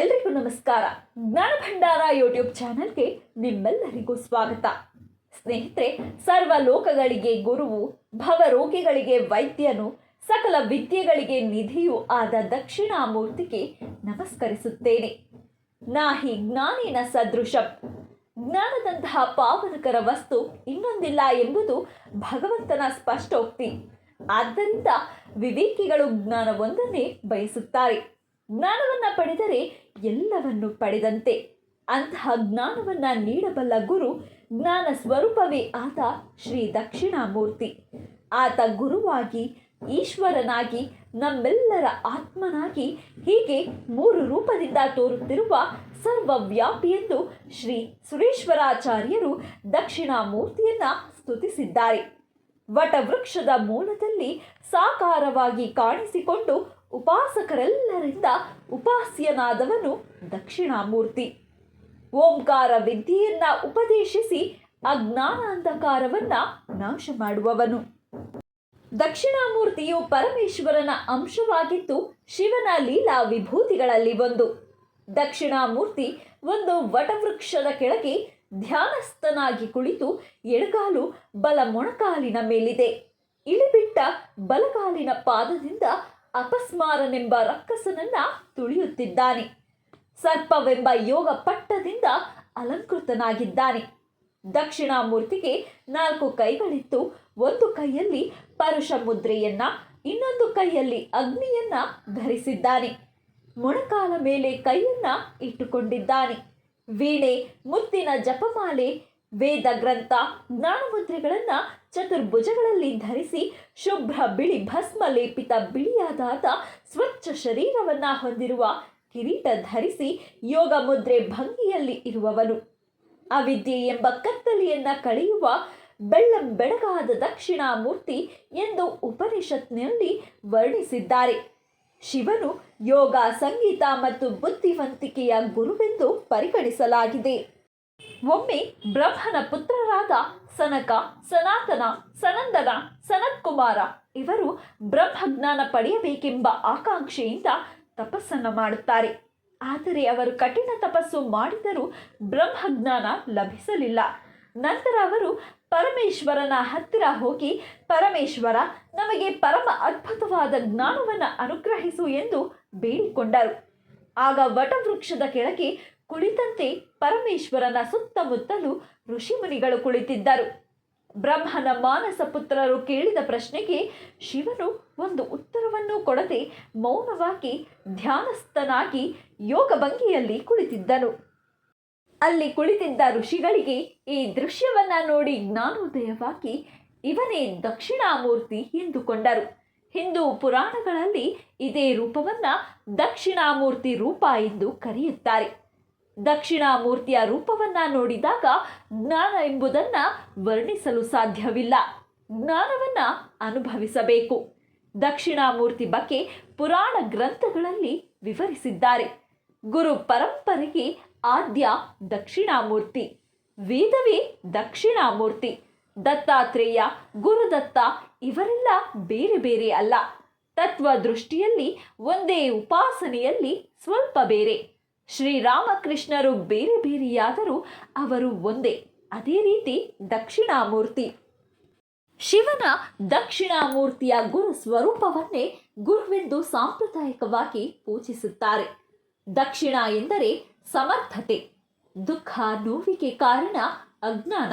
ಎಲ್ರಿಗೂ ನಮಸ್ಕಾರ. ಜ್ಞಾನ ಭಂಡಾರ ಯೂಟ್ಯೂಬ್ ಚಾನಲ್ಗೆ ನಿಮ್ಮೆಲ್ಲರಿಗೂ ಸ್ವಾಗತ. ಸ್ನೇಹಿತರೆ ಸರ್ವ ಲೋಕಗಳಿಗೆ ಗುರುವು, ಭವರೋಗಿಗಳಿಗೆ ವೈದ್ಯನು, ಸಕಲ ವಿದ್ಯೆಗಳಿಗೆ ನಿಧಿಯೂ ಆದ ದಕ್ಷಿಣಾಮೂರ್ತಿಗೆ ನಮಸ್ಕರಿಸುತ್ತೇನೆ. ನಾಹಿ ಜ್ಞಾನಿನ ಸದೃಶಂ. ಜ್ಞಾನದಂತಹ ಪಾವನಕರ ವಸ್ತು ಇನ್ನೊಂದಿಲ್ಲ ಎಂಬುದು ಭಗವಂತನ ಸ್ಪಷ್ಟೋಕ್ತಿ. ಆದ್ದರಿಂದ ವಿವೇಕಿಗಳು ಜ್ಞಾನವೊಂದನ್ನೇ ಬಯಸುತ್ತಾರೆ. ಜ್ಞಾನವನ್ನ ಪಡೆದರೆ ಎಲ್ಲವನ್ನು ಪಡೆದಂತೆ. ಅಂತಹ ಜ್ಞಾನವನ್ನು ನೀಡಬಲ್ಲ ಗುರು ಜ್ಞಾನ ಸ್ವರೂಪವೇ ಆತ ಶ್ರೀ ದಕ್ಷಿಣಾಮೂರ್ತಿ. ಆತ ಗುರುವಾಗಿ, ಈಶ್ವರನಾಗಿ, ನಮ್ಮೆಲ್ಲರ ಆತ್ಮನಾಗಿ ಹೀಗೆ ಮೂರು ರೂಪದಿಂದ ತೋರುತ್ತಿರುವ ಸರ್ವವ್ಯಾಪಿಯೆಂದು ಶ್ರೀ ಸುರೇಶ್ವರಾಚಾರ್ಯರು ದಕ್ಷಿಣಾಮೂರ್ತಿಯನ್ನು ಸ್ತುತಿಸಿದ್ದಾರೆ. ವಟವೃಕ್ಷದ ಮೂಲದಲ್ಲಿ ಸಾಕಾರವಾಗಿ ಕಾಣಿಸಿಕೊಂಡು ಉಪಾಸಕರೆಲ್ಲರಿಂದ ಉಪಾಸ್ಯನಾದವನು ದಕ್ಷಿಣಾಮೂರ್ತಿ. ಓಂಕಾರ ವಿದ್ಯೆಯನ್ನ ಉಪದೇಶಿಸಿ ಅಜ್ಞಾನ ಅಂಧಕಾರವನ್ನ ನಾಶ ಮಾಡುವವನು. ದಕ್ಷಿಣಾಮೂರ್ತಿಯು ಪರಮೇಶ್ವರನ ಅಂಶವಾಗಿದ್ದು ಶಿವನ ಲೀಲಾ ವಿಭೂತಿಗಳಲ್ಲಿ ಒಂದು. ದಕ್ಷಿಣಾಮೂರ್ತಿ ಒಂದು ವಟವೃಕ್ಷದ ಕೆಳಗೆ ಧ್ಯಾನಸ್ಥನಾಗಿ ಕುಳಿತು ಎಡಗಾಲು ಬಲ ಮೊಣಕಾಲಿನ ಮೇಲಿದೆ. ಇಳಿಬಿಟ್ಟ ಬಲಗಾಲಿನ ಪಾದದಿಂದ ಅಪಸ್ಮಾರನೆಂಬ ರಕ್ಕಸನನ್ನ ತುಳಿಯುತ್ತಿದ್ದಾನೆ. ಸರ್ಪವೆಂಬ ಯೋಗ ಪಟ್ಟದಿಂದ ಅಲಂಕೃತನಾಗಿದ್ದಾನೆ. ದಕ್ಷಿಣಾಮೂರ್ತಿಗೆ ನಾಲ್ಕು ಕೈಗಳಿತ್ತು. ಒಂದು ಕೈಯಲ್ಲಿ ಪರುಷ ಮುದ್ರೆಯನ್ನ, ಇನ್ನೊಂದು ಕೈಯಲ್ಲಿ ಅಗ್ನಿಯನ್ನ ಧರಿಸಿದ್ದಾನೆ. ಮೊಣಕಾಲ ಮೇಲೆ ಕೈಯನ್ನ ಇಟ್ಟುಕೊಂಡಿದ್ದಾನೆ. ವೀಣೆ ಮುತ್ತಿನ ಜಪಮಾಲೆ ವೇದ ಗ್ರಂಥ ಜ್ಞಾನಮುದ್ರೆಗಳನ್ನು ಚತುರ್ಭುಜಗಳಲ್ಲಿ ಧರಿಸಿ ಶುಭ್ರ ಬಿಳಿ ಭಸ್ಮ ಲೇಪಿತ ಬಿಳಿಯಾದಾದ ಸ್ವಚ್ಛ ಶರೀರವನ್ನ ಹೊಂದಿರುವ ಕಿರೀಟ ಧರಿಸಿ ಯೋಗ ಮುದ್ರೆ ಭಂಗಿಯಲ್ಲಿ ಇರುವವನು. ಅವಿದ್ಯೆ ಎಂಬ ಕತ್ತಲೆಯನ್ನು ಕಳೆಯುವ ಬೆಳ್ಳಂ ಬೆಳಗಾದ ದಕ್ಷಿಣಾಮೂರ್ತಿ ಎಂದು ಉಪನಿಷತ್ನಲ್ಲಿ ವರ್ಣಿಸಿದ್ದಾರೆ. ಶಿವನು ಯೋಗ, ಸಂಗೀತ ಮತ್ತು ಬುದ್ಧಿವಂತಿಕೆಯ ಗುರುವೆಂದು ಪರಿಗಣಿಸಲಾಗಿದೆ. ಒಮ್ಮೆ ಬ್ರಹ್ಮನ ಪುತ್ರರಾದ ಸನಕ, ಸನಾತನ, ಸನಂದನ, ಸನತ್ಕುಮಾರ ಇವರು ಬ್ರಹ್ಮಜ್ಞಾನ ಪಡೆಯಬೇಕೆಂಬ ಆಕಾಂಕ್ಷೆಯಿಂದ ತಪಸ್ಸನ್ನು ಮಾಡುತ್ತಾರೆ. ಆದರೆ ಅವರು ಕಠಿಣ ತಪಸ್ಸು ಮಾಡಿದರೂ ಬ್ರಹ್ಮಜ್ಞಾನ ಲಭಿಸಲಿಲ್ಲ. ನಂತರ ಅವರು ಪರಮೇಶ್ವರನ ಹತ್ತಿರ ಹೋಗಿ, ಪರಮೇಶ್ವರ, ನಮಗೆ ಪರಮ ಅದ್ಭುತವಾದ ಜ್ಞಾನವನ್ನು ಅನುಗ್ರಹಿಸು ಎಂದು ಬೇಡಿಕೊಂಡರು. ಆಗ ವಟವೃಕ್ಷದ ಕೆಳಗೆ ಕುಳಿತಂತೆ ಪರಮೇಶ್ವರನ ಸುತ್ತಮುತ್ತಲು ಋಷಿಮುನಿಗಳು ಕುಳಿತಿದ್ದರು. ಬ್ರಹ್ಮನ ಮಾನಸ ಪುತ್ರರು ಕೇಳಿದ ಪ್ರಶ್ನೆಗೆ ಶಿವನು ಒಂದು ಉತ್ತರವನ್ನು ಕೊಡದೆ ಮೌನವಾಗಿ ಧ್ಯಾನಸ್ಥನಾಗಿ ಯೋಗ ಭಂಗಿಯಲ್ಲಿ ಕುಳಿತಿದ್ದನು. ಅಲ್ಲಿ ಕುಳಿತಿದ್ದ ಋಷಿಗಳಿಗೆ ಈ ದೃಶ್ಯವನ್ನು ನೋಡಿ ಜ್ಞಾನೋದಯವಾಗಿ ಇವನೇ ದಕ್ಷಿಣಾಮೂರ್ತಿ ಎಂದುಕೊಂಡರು. ಹಿಂದೂ ಪುರಾಣಗಳಲ್ಲಿ ಇದೇ ರೂಪವನ್ನು ದಕ್ಷಿಣಾಮೂರ್ತಿ ರೂಪ ಎಂದು ಕರೆಯುತ್ತಾರೆ. ದಕ್ಷಿಣಾಮೂರ್ತಿಯ ರೂಪವನ್ನ ನೋಡಿದಾಗ ಜ್ಞಾನ ಎಂಬುದನ್ನ ವರ್ಣಿಸಲು ಸಾಧ್ಯವಿಲ್ಲ. ಜ್ಞಾನವನ್ನ ಅನುಭವಿಸಬೇಕು. ದಕ್ಷಿಣಾಮೂರ್ತಿ ಬಗ್ಗೆ ಪುರಾಣ ಗ್ರಂಥಗಳಲ್ಲಿ ವಿವರಿಸಿದ್ದಾರೆ. ಗುರು ಪರಂಪರೆಗೆ ಆದ್ಯ ದಕ್ಷಿಣಾಮೂರ್ತಿ. ವೇದವೇ ದಕ್ಷಿಣಾಮೂರ್ತಿ. ದತ್ತಾತ್ರೇಯ, ಗುರುದತ್ತ ಇವರೆಲ್ಲ ಬೇರೆ ಬೇರೆ ಅಲ್ಲ. ತತ್ವ ದೃಷ್ಟಿಯಲ್ಲಿ ಒಂದೇ ಉಪಾಸನೆಯಲ್ಲಿ ಸ್ವಲ್ಪ ಬೇರೆ. ಶ್ರೀರಾಮಕೃಷ್ಣರು ಬೇರೆ ಬೇರೆಯಾದರೂ ಅವರು ಒಂದೇ, ಅದೇ ರೀತಿ ದಕ್ಷಿಣಾಮೂರ್ತಿ. ಶಿವನ ದಕ್ಷಿಣಾಮೂರ್ತಿಯ ಗುರು ಸ್ವರೂಪವನ್ನೇ ಗುರುವೆಂದು ಸಾಂಪ್ರದಾಯಿಕವಾಗಿ ಪೂಜಿಸುತ್ತಾರೆ. ದಕ್ಷಿಣ ಎಂದರೆ ಸಮರ್ಥತೆ, ದುಃಖ ನೋವಿಗೆ ಕಾರಣ ಅಜ್ಞಾನ.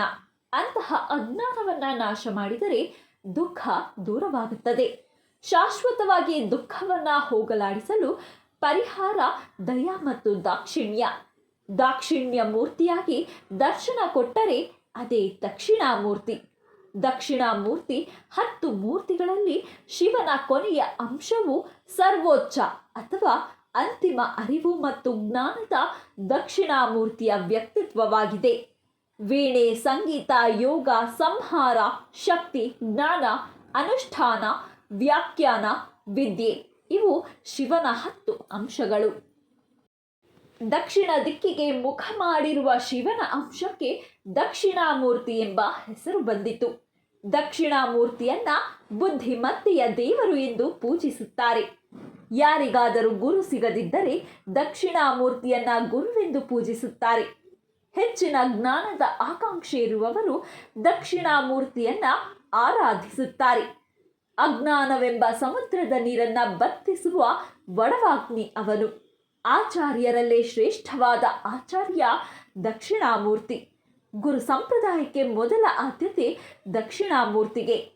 ಅಂತಹ ಅಜ್ಞಾನವನ್ನ ನಾಶ ಮಾಡಿದರೆ ದುಃಖ ದೂರವಾಗುತ್ತದೆ. ಶಾಶ್ವತವಾಗಿ ದುಃಖವನ್ನ ಹೋಗಲಾಡಿಸಲು ಪರಿಹಾರ, ದಯಾ ಮತ್ತು ದಾಕ್ಷಿಣ್ಯ. ದಾಕ್ಷಿಣ್ಯ ಮೂರ್ತಿಯಾಗಿ ದರ್ಶನ ಕೊಟ್ಟರೆ ಅದೇ ದಕ್ಷಿಣ ಮೂರ್ತಿ ದಕ್ಷಿಣ ಮೂರ್ತಿ ಹತ್ತು ಮೂರ್ತಿಗಳಲ್ಲಿ ಶಿವನ ಕೊನೆಯ ಅಂಶವು ಸರ್ವೋಚ್ಚ ಅಥವಾ ಅಂತಿಮ ಅರಿವು ಮತ್ತು ಜ್ಞಾನದ ದಕ್ಷಿಣಾಮೂರ್ತಿಯ ವ್ಯಕ್ತಿತ್ವವಾಗಿದೆ. ವೀಣೆ, ಸಂಗೀತ, ಯೋಗ, ಸಂಹಾರ, ಶಕ್ತಿ, ಜ್ಞಾನ, ಅನುಷ್ಠಾನ, ವ್ಯಾಖ್ಯಾನ, ವಿದ್ಯೆ. ಇವು ಶಿವನ ಹತ್ತು ಅಂಶಗಳು. ದಕ್ಷಿಣ ದಿಕ್ಕಿಗೆ ಮುಖ ಮಾಡಿರುವ ಶಿವನ ಅಂಶಕ್ಕೆ ದಕ್ಷಿಣಾಮೂರ್ತಿ ಎಂಬ ಹೆಸರು ಬಂದಿತು. ದಕ್ಷಿಣಾಮೂರ್ತಿಯನ್ನ ಬುದ್ಧಿಮತ್ತೆಯ ದೇವರು ಎಂದು ಪೂಜಿಸುತ್ತಾರೆ. ಯಾರಿಗಾದರೂ ಗುರು ಸಿಗದಿದ್ದರೆ ದಕ್ಷಿಣಾಮೂರ್ತಿಯನ್ನ ಗುರುವೆಂದು ಪೂಜಿಸುತ್ತಾರೆ. ಹೆಚ್ಚಿನ ಜ್ಞಾನದ ಆಕಾಂಕ್ಷೆ ಇರುವವರು ದಕ್ಷಿಣಾಮೂರ್ತಿಯನ್ನ ಆರಾಧಿಸುತ್ತಾರೆ. ಅಜ್ಞಾನವೆಂಬ ಸಮುದ್ರದ ನೀರನ್ನ ಬತ್ತಿಸುವ ವಡವಾಗ್ನಿ ಅವನು. ಆಚಾರ್ಯರಲ್ಲೇ ಶ್ರೇಷ್ಠವಾದ ಆಚಾರ್ಯ ದಕ್ಷಿಣಾಮೂರ್ತಿ. ಗುರು ಸಂಪ್ರದಾಯಕ್ಕೆ ಮೊದಲ ಆದ್ಯತೆ ದಕ್ಷಿಣಾಮೂರ್ತಿಗೆ.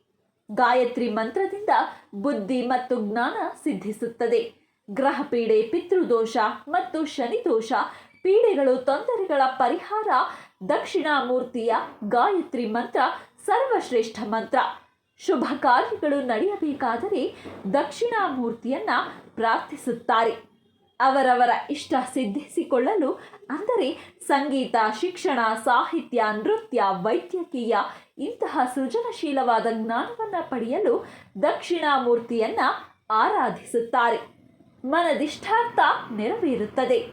ಗಾಯತ್ರಿ ಮಂತ್ರದಿಂದ ಬುದ್ಧಿ ಮತ್ತು ಜ್ಞಾನ ಸಿದ್ಧಿಸುತ್ತದೆ. ಗ್ರಹ ಪೀಡೆ ಪಿತೃದೋಷ ಮತ್ತು ಶನಿದೋಷ ಪೀಡೆಗಳು ತೊಂದರೆಗಳ ಪರಿಹಾರ ದಕ್ಷಿಣಾಮೂರ್ತಿಯ ಗಾಯತ್ರಿ ಮಂತ್ರ ಸರ್ವಶ್ರೇಷ್ಠ ಮಂತ್ರ. ಶುಭ ಕಾರ್ಯಗಳು ನಡೆಯಬೇಕಾದರೆ ದಕ್ಷಿಣಾಮೂರ್ತಿಯನ್ನು ಪ್ರಾರ್ಥಿಸುತ್ತಾರೆ. ಅವರವರ ಇಷ್ಟ ಸಿದ್ಧಿಸಿಕೊಳ್ಳಲು, ಅಂದರೆ ಸಂಗೀತ, ಶಿಕ್ಷಣ, ಸಾಹಿತ್ಯ, ನೃತ್ಯ, ವೈದ್ಯಕೀಯ ಇಂತಹ ಸೃಜನಶೀಲವಾದ ಜ್ಞಾನವನ್ನು ಪಡೆಯಲು ದಕ್ಷಿಣಾಮೂರ್ತಿಯನ್ನು ಆರಾಧಿಸುತ್ತಾರೆ. ಮನದಿಷ್ಟಾರ್ಥ ನೆರವೇರುತ್ತದೆ.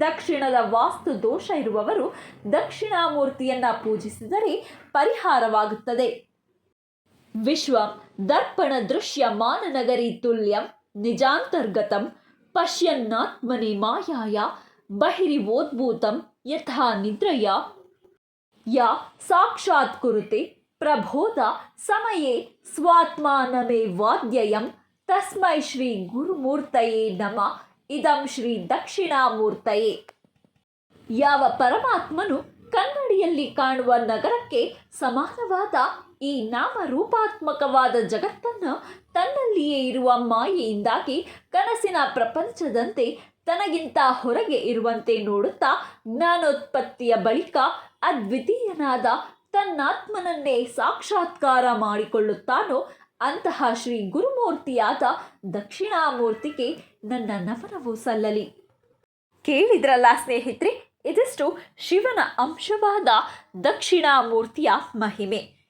ದಕ್ಷಿಣದ ವಾಸ್ತು ದೋಷ ಇರುವವರು ದಕ್ಷಿಣಾಮೂರ್ತಿಯನ್ನು ಪೂಜಿಸಿದರೆ ಪರಿಹಾರವಾಗುತ್ತದೆ. ವಿಶ್ವಂ ದರ್ಪಣ ದೃಶ್ಯ ಮಾನನಗರಿ ತುಲ್ಯಂ ನಿಜಾಂತರ್ಗತಂ ಪಶ್ಯನ್ನಾತ್ಮನಿ ಮಾಯಾಯ ಬಹಿರಿವೋದ್ಭೂತಂ ಯಥಾ ನಿದ್ರಯ. ಯಾ ಸಾಕ್ಷಾತ್ ಕುರುತೆ ಪ್ರಬೋಧ ಸಮಯೇ ಸ್ವಾತ್ಮಾನಮೇ ವಾದ್ಯಯಂ ತಸ್ಮೈ ಶ್ರೀ ಗುರುಮೂರ್ತಯೇ ನಮ ಇದಂ ಶ್ರೀ ದಕ್ಷಿಣಾಮೂರ್ತಯೇ. ಯಾವ ಪರಮಾತ್ಮನು ಕನ್ನಡಿಯಲ್ಲಿ ಕಾಣುವ ನಗರಕ್ಕೆ ಸಮಾನವಾದ ಈ ನಾಮರೂಪಾತ್ಮಕವಾದ ಜಗತ್ತನ್ನು ತನ್ನಲ್ಲಿಯೇ ಇರುವ ಮಾಯೆಯಿಂದಾಗಿ ಕನಸಿನ ಪ್ರಪಂಚದಂತೆ ತನಗಿಂತ ಹೊರಗೆ ಇರುವಂತೆ ನೋಡುತ್ತಾ ಜ್ಞಾನೋತ್ಪತ್ತಿಯ ಬಳಿಕ ಅದ್ವಿತೀಯನಾದ ತನ್ನಾತ್ಮನನ್ನೇ ಸಾಕ್ಷಾತ್ಕಾರ ಮಾಡಿಕೊಳ್ಳುತ್ತಾನೋ ಅಂತಹ ಶ್ರೀ ಗುರುಮೂರ್ತಿಯಾದ ದಕ್ಷಿಣಾಮೂರ್ತಿಗೆ ನನ್ನ ನಮನವು ಸಲ್ಲಲಿ. ಕೇಳಿದ್ರಲ್ಲ ಸ್ನೇಹಿತರೆ, ಇದಿಷ್ಟು ಶಿವನ ಅಂಶವಾದ ದಕ್ಷಿಣಾಮೂರ್ತಿಯ ಮಹಿಮೆ.